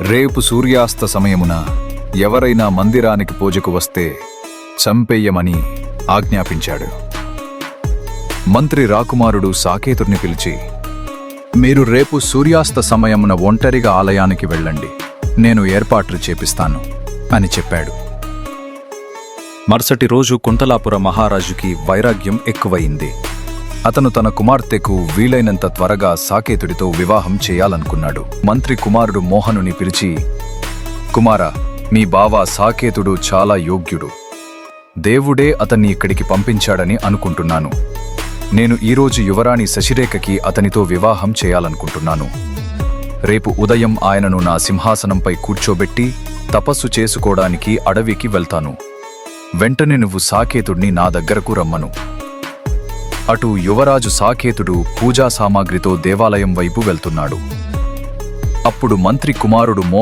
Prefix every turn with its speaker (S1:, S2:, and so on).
S1: రేపు సూర్యాస్త సమయమున ఎవరైనా మందిరానికి పూజకు వస్తే చంపేయమని ఆజ్ఞాపించాడు. మంత్రి రాకుమారుడు సాకేతుర్ని పిలిచి మీరు రేపు సూర్యాస్త సమయమున ఒంటరిగా ఆలయానికి వెళ్ళండి. నేను ఏర్పాట్లు చేపిస్తాను అని చెప్పాడు. మరుసటి రోజు కుంతలాపుర మహారాజుకి వైరాగ్యం ఎక్కువయింది అతను తన కుమార్తెకు వీలైనంత త్వరగా సాకేతుడితో వివాహం చేయాలనుకున్నాడు. మంత్రి కుమారుడు మోహనుని పిలిచి కుమారా మీ బావ సాకేతుడు చాలా యోగ్యుడు. దేవుడే అతన్ని ఇక్కడికి పంపించాడని అనుకుంటున్నాను. నేను ఈరోజు యువరాణి శశిరేఖకి అతనితో వివాహం చేయాలనుకుంటున్నాను. రేపు ఉదయం ఆయనను నా సింహాసనంపై కూర్చోబెట్టి తపస్సు చేసుకోవడానికి అడవికి వెళ్తాను. వెంటనే నువ్వు సాకేతుడిని నా దగ్గరకు రమ్మను. అటు యువరాజు సాకేతుడు పూజా సామాగ్రితో దేవాలయం వైపు వెళ్తున్నాడు. అప్పుడు మంత్రి కుమారుడు మో